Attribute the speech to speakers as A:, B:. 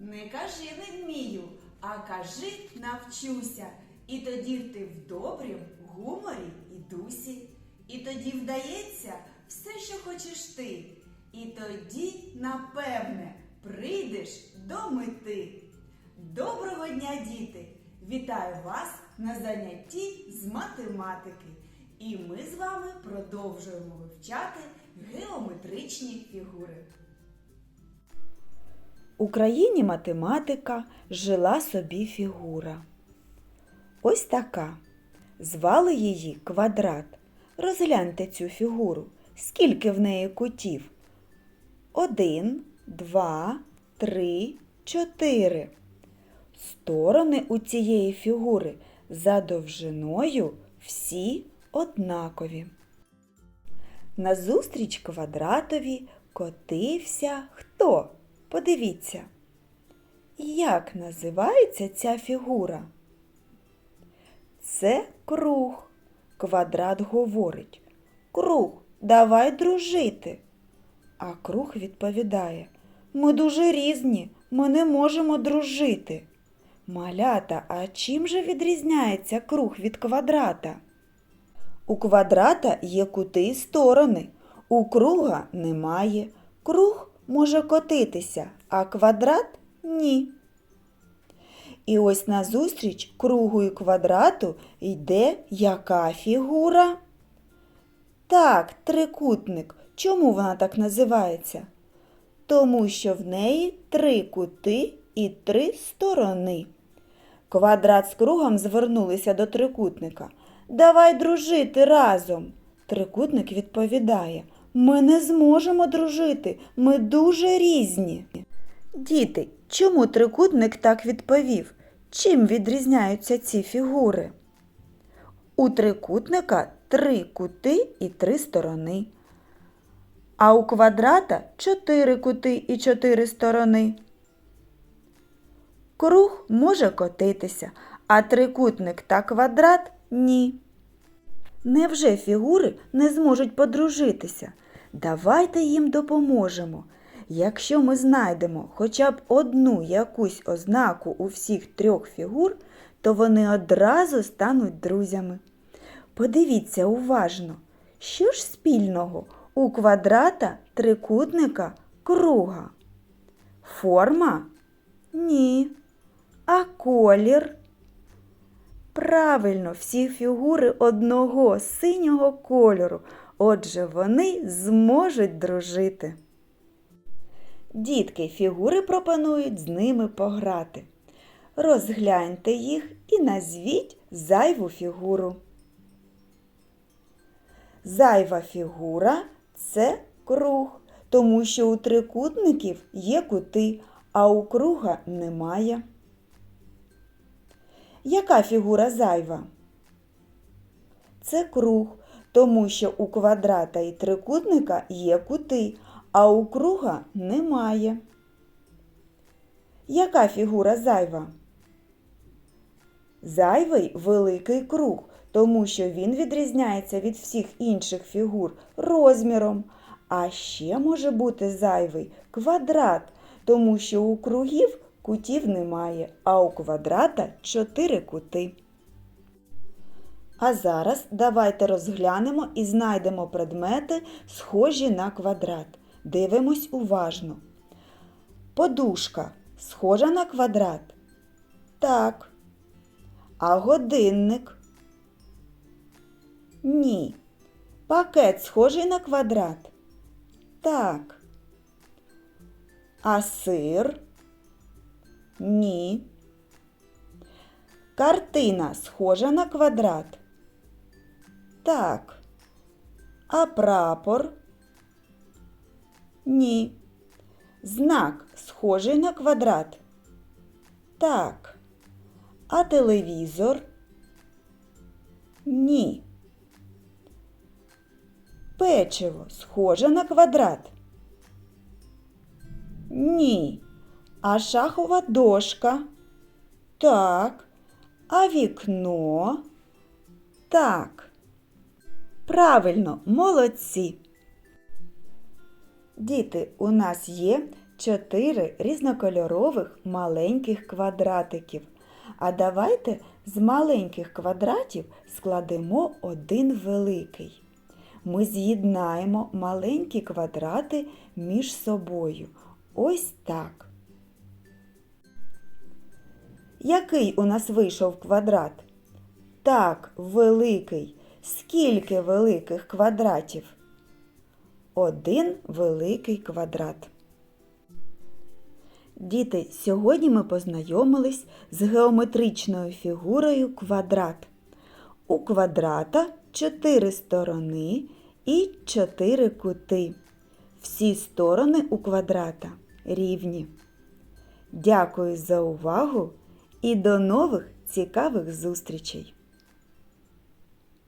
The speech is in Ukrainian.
A: Не кажи не вмію, а кажи навчуся. І тоді ти в добрім гуморі і дусі. І тоді вдається все, що хочеш ти. І тоді, напевне, прийдеш до мети. Доброго дня, діти! Вітаю вас на занятті з математики. І ми з вами продовжуємо вивчати геометричні фігури.
B: У країні математика жила собі фігура. Ось така. Звали її квадрат. Розгляньте цю фігуру. Скільки в неї кутів? Один, два, три, чотири. Сторони у цієї фігури за довжиною всі однакові. Назустріч квадратові котився хто? Подивіться. Як називається ця фігура? Це круг. Квадрат говорить. Круг, давай дружити. А круг відповідає Ми дуже різні, ми не можемо дружити. Малята, а чим же відрізняється круг від квадрата? У квадрата є кути і сторони, у круга немає. Круг може котитися, а квадрат ні. І ось назустріч кругу і квадрату йде яка фігура? Так, трикутник. Чому вона так називається? Тому що в неї три кути і три сторони. Квадрат з кругом звернулися до трикутника. Давай дружити разом. Трикутник відповідає Ми не зможемо дружити, ми дуже різні. Діти, чому трикутник так відповів? Чим відрізняються ці фігури? У трикутника три кути і три сторони. А у квадрата чотири кути і чотири сторони. Круг може котитися, а трикутник та квадрат ні. Невже фігури не зможуть подружитися? Давайте їм допоможемо. Якщо ми знайдемо хоча б одну якусь ознаку у всіх трьох фігур, то вони одразу стануть друзями. Подивіться уважно, що ж спільного у квадрата, трикутника, круга? Форма? Ні. А колір? Правильно, всі фігури одного синього кольору, отже, вони зможуть дружити. Дітки, фігури пропонують з ними пограти. Розгляньте їх і назвіть зайву фігуру. Зайва фігура це круг, тому що у трикутників є кути, а у круга немає. Яка фігура зайва? Це круг, тому що у квадрата і трикутника є кути, а у круга немає. Яка фігура зайва? Зайвий великий круг, тому що він відрізняється від всіх інших фігур розміром. А ще може бути зайвий квадрат, тому що у кругів кутів немає, а у квадрата чотири кути. А зараз давайте розглянемо і знайдемо предмети, схожі на квадрат. Дивимось уважно. Подушка схожа на квадрат? Так. А годинник? Ні. Пакет схожий на квадрат? Так. А сир? Ні. Картина схожа на квадрат? Так. А прапор? Ні. Знак схожий на квадрат? Так. А телевізор? Ні. Печиво схоже на квадрат? Ні. А шахова дошка? Так. А вікно? Так. Правильно, молодці. Діти, у нас є чотири різнокольорових маленьких квадратиків. А давайте з маленьких квадратів складемо один великий. Ми з'єднаємо маленькі квадрати між собою. Ось так. Який у нас вийшов квадрат? Так, великий. Скільки великих квадратів? Один великий квадрат. Діти, сьогодні ми познайомились з геометричною фігурою квадрат. У квадрата чотири сторони і чотири кути. Всі сторони у квадрата рівні. Дякую за увагу і до нових цікавих зустрічей!